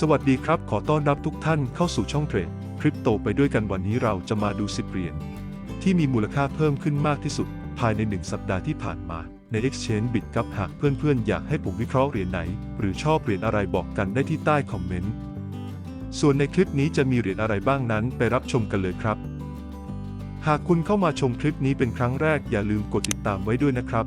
สวัสดีครับ ขอต้อนรับทุกท่านเข้าสู่ช่องเทรดคริปโตไปด้วยกันวันนี้เราจะมาดู10เหรียญที่มีมูลค่าเพิ่มขึ้นมากที่สุด ภายใน 1 สัปดาห์ที่ผ่านมาใน Exchange Bit ครับหากเพื่อนๆ อยากให้ผมวิเคราะห์เหรียญไหน หรือชอบเหรียญอะไรบอกกันได้ที่ใต้คอมเมนต์ ส่วนในคลิปนี้จะมีเหรียญอะไรบ้างนั้นไปรับชมกันเลยครับ หากคุณเข้ามาชมคลิปนี้เป็นครั้งแรกอย่าลืมกดติดตามไว้ด้วยนะครับ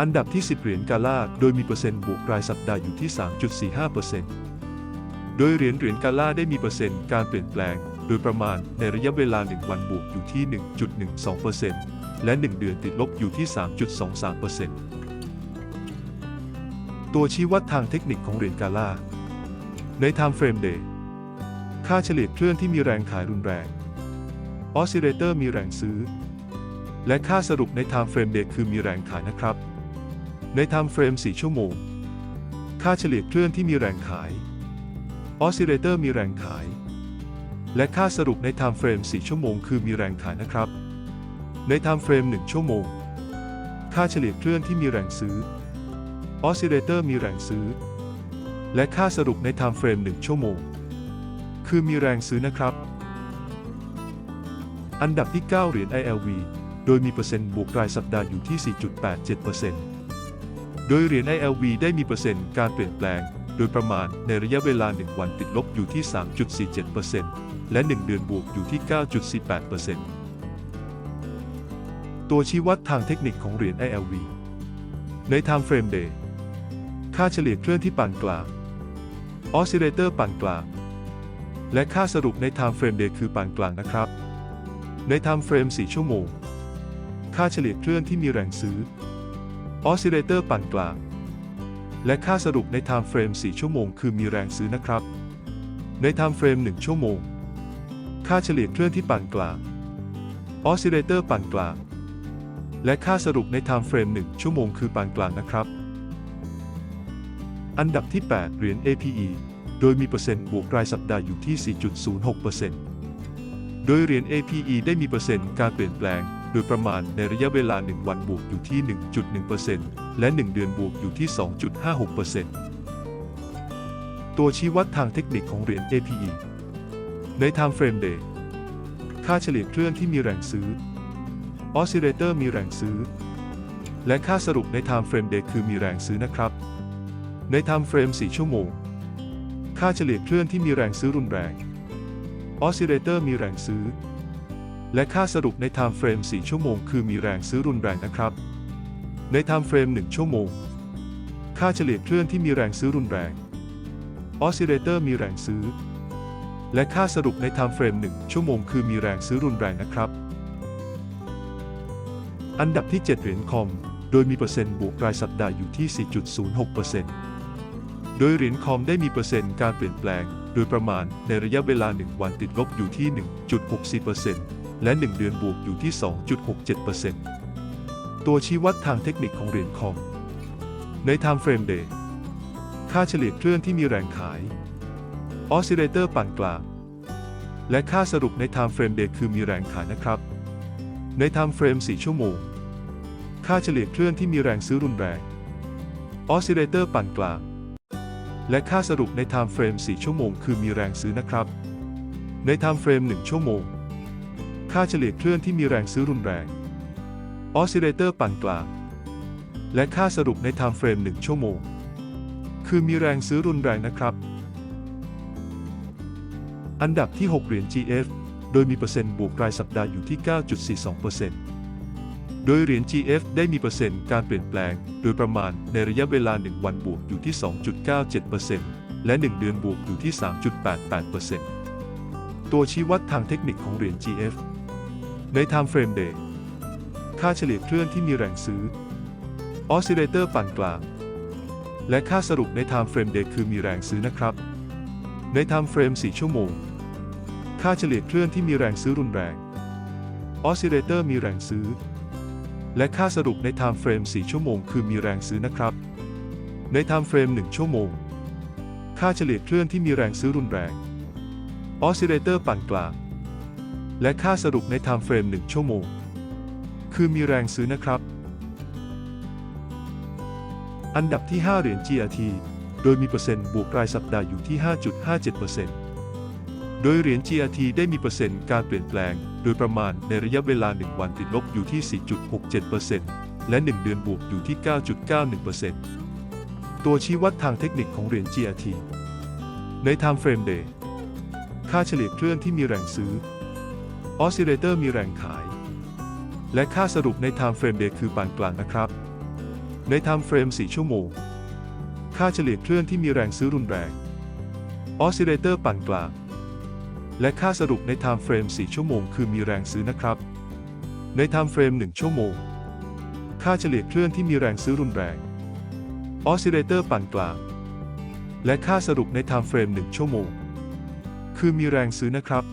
อันดับที่ 10 เหรียญกาล่า โดยมีเปอร์เซ็นต์บวกรายสัปดาห์อยู่ที่ 3.45%โดยเหรียญเหรียญกาล่าได้มีเปอร์เซ็นต์การเปลี่ยนแปลง โดยประมาณในระยะเวลา 1 วันบวกอยู่ที่ 1.12%และ 1 เดือนติดลบอยู่ที่ 3.23%ตัวชี้วัดทางเทคนิคของเหรียญกาล่า ใน Time Frame Day ค่าเฉลี่ยเคลื่อนที่มีแรงขายรุนแรงออสซิเลเตอร์มีแรงซื้อ และค่าสรุปใน Time Frame Day คือมีแรงขายนะครับ ใน Time Frame 4ชั่วโมง ค่าเฉลี่ยเคลื่อนที่มีแรงขาย ออสซิเลเตอร์มีแรงขาย และค่าสรุปใน Time Frame 4ชั่วโมง คือมีแรงขายนะครับ ใน Time Frame 1ชั่วโมง ค่าเฉลี่ยเคลื่อนที่มีแรงซื้อ ออสซิเลเตอร์มีแรงซื้อ และค่าสรุปใน Time Frame 1ชั่วโมง คือมีแรงซื้อนะครับ อันดับที่ 9 เหรียญ ILV โดยมีเปอร์เซ็นต์บวกรายสัปดาห์อยู่ที่ 4.87% โดยเหรียญ ILV ได้มีเปอร์เซ็นต์การเปลี่ยนแปลง โดยประมาณในระยะเวลา 1 วันติดลบอยู่ที่ 3.47%และ 1 เดือนบวกอยู่ที่ 9.48%ตัวชี้วัดทางเทคนิคของเหรียญ ILV ใน Time Frame Day ค่าเฉลี่ยเคลื่อนที่ปานกลางออสซิเลเตอร์ปานกลาง และค่าสรุปใน Time Frame Day คือปานกลางนะครับ ใน Time Frame 4 ชั่วโมง ค่าเฉลี่ยเคลื่อนที่มีแรงซื้อ ออสซิเลเตอร์ปานกลาง และค่าสรุปใน Time Frame 4ชั่วโมงคือมีแรงซื้อนะครับ ใน Time Frame 1ชั่วโมง ค่าเฉลี่ยเคลื่อนที่ปานกลางออสซิเลเตอร์ปานกลาง และค่าสรุปใน Time Frame 1ชั่วโมงคือปานกลางนะครับ อันดับที่ 8 เหรียญ APE โดยมีเปอร์เซ็นต์บวกรายสัปดาห์อยู่ที่ 4.06%โดยเหรียญ APE ได้มีเปอร์เซ็นต์การเปลี่ยนแปลง ดยประมาณในระยะเวลา 1 วันบวกอยู่ที่ 1.1%และ 1 เดือนบวกอยู่ที่ 2.56%ตัวชี้วัดทางเทคนิคของเหรียญ APE ใน Time Frame Day ค่าเฉลี่ยเคลื่อนที่มีแรงซื้อออสซิเลเตอร์มีแรงซื้อ และค่าสรุปใน Time Frame Day คือมีแรงซื้อนะครับ ใน Time Frame 4 ชั่วโมง ค่าเฉลี่ยเคลื่อนที่มีแรงซื้อรุนแรงออสซิเลเตอร์มีแรงซื้อ และค่าสรุปใน Time Frame 4ชั่วโมง คือมีแรงซื้อรุนแรงนะครับ ใน Time Frame 1ชั่วโมง ค่าเฉลี่ยเคลื่อนที่มีแรงซื้อรุนแรงออสซิเลเตอร์มีแรงซื้อ และค่าสรุปใน Time Frame 1ชั่วโมง คือมีแรงซื้อรุนแรงนะครับ อันดับที่ 7 เหรียญคอม โดยมีเปอร์เซ็นต์บวกรายสัปดาห์อยู่ที่ 4.06%โดยเหรียญคอมได้มีเปอร์เซ็นต์การเปลี่ยนแปลง โดยประมาณในระยะเวลา 1 วันติดลบอยู่ที่ 1.64% และ 1 เดือนบวกอยู่ที่ 2.67%ตัวชี้วัดทางเทคนิคของเหรียญคอม ใน Time Frame Day ค่าเฉลี่ยเคลื่อนที่มีแรงขายออสซิเลเตอร์ปานกลาง และค่าสรุปใน Time Frame Day คือมีแรงขายนะครับ ใน Time Frame 4 ชั่วโมง ค่าเฉลี่ยเคลื่อนที่มีแรงซื้อรุนแรงออสซิเลเตอร์ปานกลาง และค่าสรุปใน Time Frame 4 ชั่วโมง คือมีแรงซื้อนะครับ ใน Time Frame 1 ชั่วโมง ค่าเฉลี่ยเคลื่อนที่มีแรงซื้อรุนแรง ออสซิเลเตอร์ปานกลาง และค่าสรุปใน Time Frame 1ชั่วโมง คือมีแรงซื้อรุนแรงนะครับ อันดับที่ 6 เหรียญ GF โดยมีเปอร์เซ็นต์บวกรายสัปดาห์อยู่ที่ 9.42%โดยเหรียญ GF ได้มีเปอร์เซ็นต์การเปลี่ยนแปลง โดยประมาณในระยะเวลา 1 วันบวกอยู่ที่ 2.97%และ 1 เดือนบวกอยู่ที่ 3.88%ตัวชี้วัดทางเทคนิคของเหรียญ GF ใน Time Frame Day ค่าเฉลี่ยเคลื่อนที่มีแรงซื้อออสซิเลเตอร์ปานกลาง และค่าสรุปใน Time Frame Day คือมีแรงซื้อนะครับ ใน Time Frame 4 ชั่วโมง ค่าเฉลี่ยเคลื่อนที่มีแรงซื้อรุนแรงออสซิเลเตอร์มีแรงซื้อ และค่าสรุปใน Time Frame 4 ชั่วโมง คือมีแรงซื้อนะครับ ใน Time Frame 1 ชั่วโมง ค่าเฉลี่ยเคลื่อนที่มีแรงซื้อรุนแรงออสซิเลเตอร์ปานกลาง และค่าสรุปใน Time Frame 1ชั่วโมง คือมีแรงซื้อนะครับ อันดับที่ 5 เหรียญ GRT โดยมีเปอร์เซ็นต์บวกรายสัปดาห์อยู่ที่ 5.57%โดยเหรียญ GRT ได้มีเปอร์เซ็นต์การเปลี่ยนแปลง โดยประมาณในระยะเวลา 1 วันติดลบอยู่ที่ 4.67%และ 1 เดือนบวกอยู่ที่ 9.91%ตัวชี้วัดทางเทคนิคของเหรียญ GRT ใน Time Frame Day ค่าเฉลี่ยเคลื่อนที่มีแรงซื้อ ออสซิเลเตอร์มีแรงขาย และค่าสรุปใน Time Frame Day คือปานกลางนะครับ ใน Time Frame 4ชั่วโมง ค่าเฉลี่ยเคลื่อนที่มีแรงซื้อรุนแรงออสซิเลเตอร์ปานกลาง และค่าสรุปใน Time Frame 4ชั่วโมง คือมีแรงซื้อนะครับ ใน Time Frame 1ชั่วโมง ค่าเฉลี่ยเคลื่อนที่มีแรงซื้อรุนแรงออสซิเลเตอร์ปานกลาง และค่าสรุปใน Time Frame 1ชั่วโมง คือมีแรงซื้อนะครับ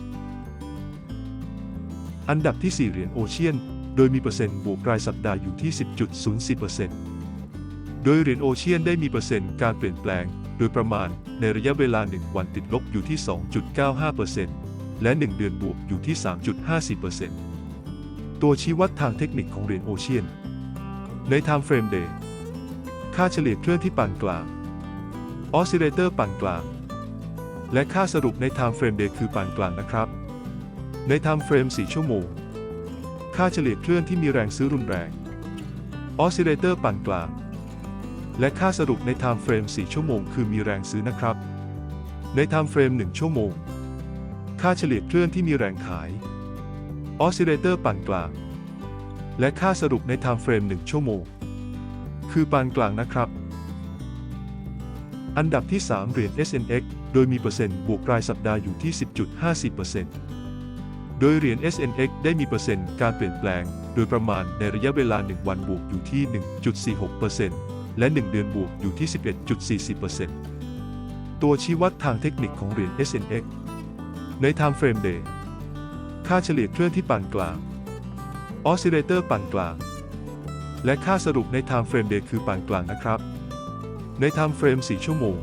อันดับที่ 4 เหรียญโอเชียน โดยมีเปอร์เซ็นต์บวกรายสัปดาห์อยู่ที่ 10.04%โดยเหรียญโอเชียนได้มีเปอร์เซ็นต์การเปลี่ยนแปลง โดยประมาณในระยะเวลา 1 วันติดลบอยู่ที่ 2.95%และ 1 เดือนบวกอยู่ที่ 3.54%ตัวชี้วัดทางเทคนิคของเหรียญโอเชียน ใน Time Frame Day ค่าเฉลี่ยเคลื่อนที่ปานกลางออสซิเลเตอร์ปานกลาง และค่าสรุปใน Time Frame Day คือปานกลางนะครับ ใน Time Frame 4ชั่วโมง ค่าเฉลี่ยเคลื่อนที่มีแรงซื้อรุนแรง ออสซิเลเตอร์ปานกลาง และค่าสรุปใน Time Frame 4ชั่วโมง คือมีแรงซื้อนะครับ ใน Time Frame 1ชั่วโมง ค่าเฉลี่ยเคลื่อนที่มีแรงขาย ออสซิเลเตอร์ปานกลาง และค่าสรุปใน Time Frame 1ชั่วโมง คือปานกลางนะครับ อันดับที่ 3 เหรียญ SNX โดยมีเปอร์เซ็นต์บวกรายสัปดาห์อยู่ที่ 10.50% โดยเหรียญ SNX ได้มีเปอร์เซ็นต์การเปลี่ยนแปลง โดยประมาณในระยะเวลา 1 วันบวกอยู่ที่ 1.46%และ 1 เดือนบวกอยู่ที่ 11.40%ตัวชี้วัดทางเทคนิคของเหรียญ SNX ใน Time Frame Day ค่าเฉลี่ยเคลื่อนที่ปานกลางออสซิเลเตอร์ปานกลาง และค่าสรุปใน Time Frame Day คือปานกลางนะครับ ใน Time Frame 4 ชั่วโมง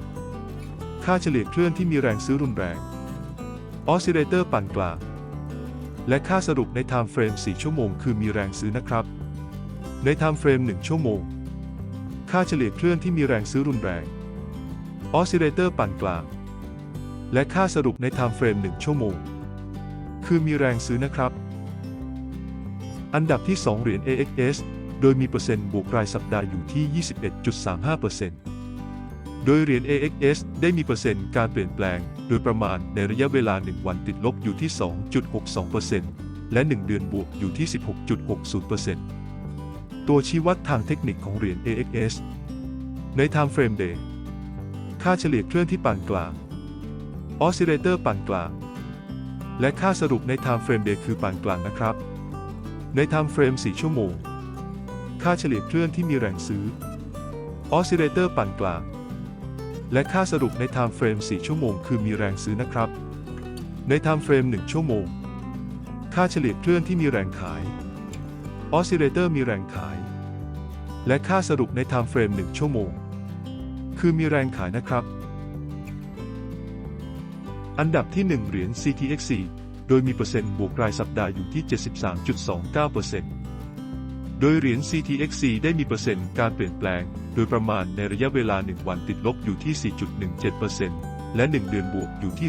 ค่าเฉลี่ยเคลื่อนที่มีแรงซื้อรุนแรงออสซิเลเตอร์ปานกลาง และค่าสรุปใน Time Frame 4ชั่วโมงคือมีแรงซื้อนะครับ ใน Time Frame 1ชั่วโมง ค่าเฉลี่ยเคลื่อนที่มีแรงซื้อรุนแรงออสซิเลเตอร์ปานกลาง และค่าสรุปใน Time Frame 1ชั่วโมง คือมีแรงซื้อนะครับ อันดับที่ 2 เหรียญ AXS โดยมีเปอร์เซ็นต์บวกรายสัปดาห์อยู่ที่ 21.35% โดยเหรียญ AXS ได้มีเปอร์เซ็นต์การเปลี่ยนแปลง โดยประมาณในระยะเวลา 1 วันติดลบอยู่ที่ 2.62%และ 1 เดือนบวกอยู่ที่ 16.60%ตัวชี้วัดทางเทคนิคของเหรียญ AXS ใน Time Frame Day ค่าเฉลี่ยเคลื่อนที่ปานกลางออสซิเลเตอร์ปานกลาง และค่าสรุปใน Time Frame Day คือปานกลางนะครับ ใน Time Frame 4 ชั่วโมง ค่าเฉลี่ยเคลื่อนที่มีแรงซื้อออสซิเลเตอร์ปานกลาง และค่าสรุปใน Time Frame 4ชั่วโมงคือมีแรงซื้อนะครับ ใน Time Frame 1ชั่วโมง ค่าเฉลี่ยเคลื่อนที่มีแรงขายออสซิเลเตอร์มีแรงขาย และค่าสรุปใน Time Frame 1ชั่วโมง คือมีแรงขายนะครับ อันดับที่ 1 เหรียญ CTXC โดยมีเปอร์เซ็นต์บวกรายสัปดาห์อยู่ที่ 73.29% โดยเหรียญ CTXC ได้มีเปอร์เซ็นต์การเปลี่ยนแปลง โดยประมาณในระยะเวลา 1 วันติดลบอยู่ที่ 4.17%และ 1 เดือนบวกอยู่ที่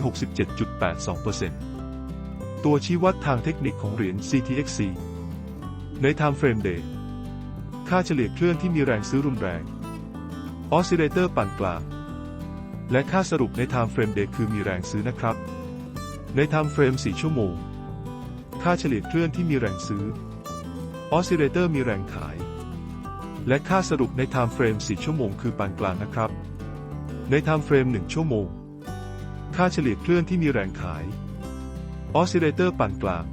67.82%ตัวชี้วัดทางเทคนิคของเหรียญ CTXC ใน Time Frame Day ค่าเฉลี่ยเคลื่อนที่มีแรงซื้อรุนแรงออสซิเลเตอร์ปานกลางและค่าสรุปใน Time Frame Day คือมีแรงซื้อนะครับ ใน Time Frame 4 ชั่วโมง ค่าเฉลี่ยเคลื่อนที่มีแรงซื้อ ออสซิเลเตอร์มีแรงขาย และค่าสรุปใน Time Frame 4ชั่วโมงคือปานกลางนะครับ ใน Time Frame 1ชั่วโมง ค่าเฉลี่ยเคลื่อนที่มีแรงขายออสซิเลเตอร์ปานกลาง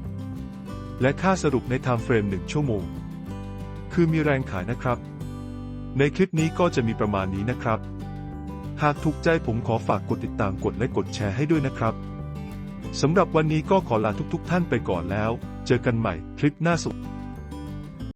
และค่าสรุปใน Time Frame 1ชั่วโมง คือมีแรงขายนะครับ ในคลิปนี้ก็จะมีประมาณนี้นะครับ หากถูกใจผมขอฝากกดติดตามกดและกดแชร์ให้ด้วยนะครับสำหรับวันนี้ก็ขอลาทุกๆท่านไปก่อนแล้ว เจอกันใหม่คลิปหน้าสุด